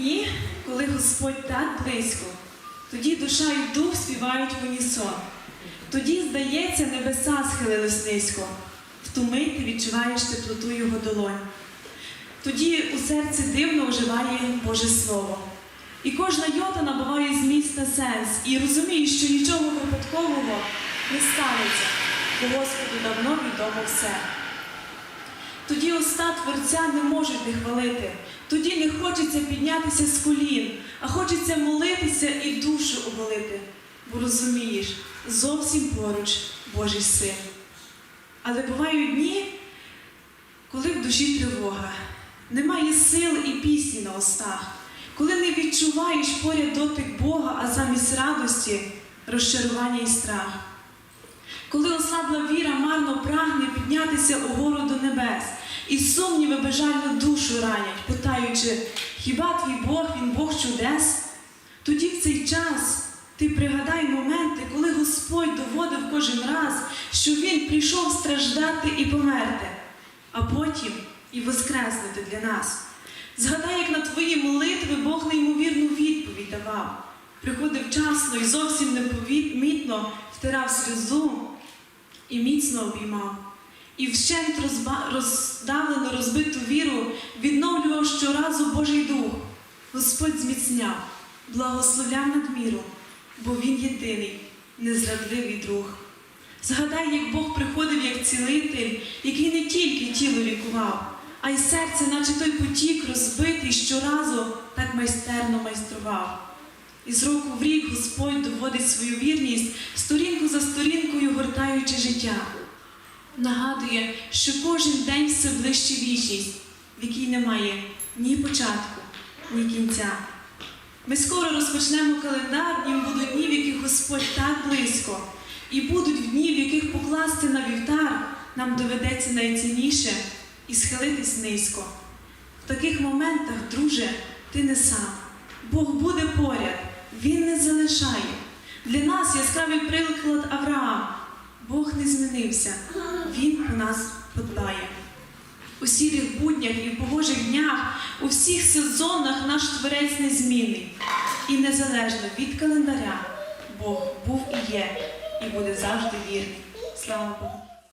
дні, коли Господь так близько, тоді душа і дух співають в унісон. Тоді, здається, небеса схилились низько. В ту мить ти відчуваєш теплоту його долонь. Тоді у серці дивно оживає Боже Слово. І кожна йота набуває зміст та сенс, і розумієш, що нічого випадкового не станеться, бо Господу давно відомо все. Тоді уста творця не можуть не хвалити, тоді не хочеться піднятися з колін, а хочеться молитися і душу оголити, бо розумієш, зовсім поруч Божий син. Але бувають дні, коли в душі тривога, немає сил і пісні на устах, коли не відчуваєш поряд дотик Бога, а замість радості розчарування і страх. Коли ослабла віра марно прагне піднятися до небес, і сумніви безжально душу ранять, питаючи, хіба твій Бог, він Бог чудес? Тоді в цей час ти пригадай моменти, коли Господь доводив кожен раз, що Він прийшов страждати і померти, а потім і воскреснути для нас. Згадай, як на твої молитви Бог неймовірну відповідь давав. Приходив вчасно і зовсім непомітно втирав сльозу і міцно обіймав. І вщент роздавлену розбиту віру відновлював щоразу Божий Дух. Господь зміцняв, благословляв надміру, бо Він єдиний, незрадливий друг. Згадай, як Бог приходив як цілитель, який не тільки тіло лікував, а й серце, наче той потік розбитий, щоразу так майстерно майстрував. І з року в рік Господь доводить свою вірність, сторінку за сторінкою гортаючи життя. Нагадує, що кожен день все ближче вічність, в якій немає ні початку, ні кінця. Ми скоро розпочнемо календар, днім будуть дні, в яких Господь так близько, і будуть дні, в яких покласти на вівтар нам доведеться найцінніше і схилитись низько. В таких моментах, друже, ти не сам. Бог буде поряд, Він не залишає. Для нас яскравий приклад Авраам. Бог не змінився, Він у нас подбає. У сірих буднях і в погожих днях, у всіх сезонах наш творець незмінний. І незалежно від календаря Бог був і є, і буде завжди вірний. Слава Богу!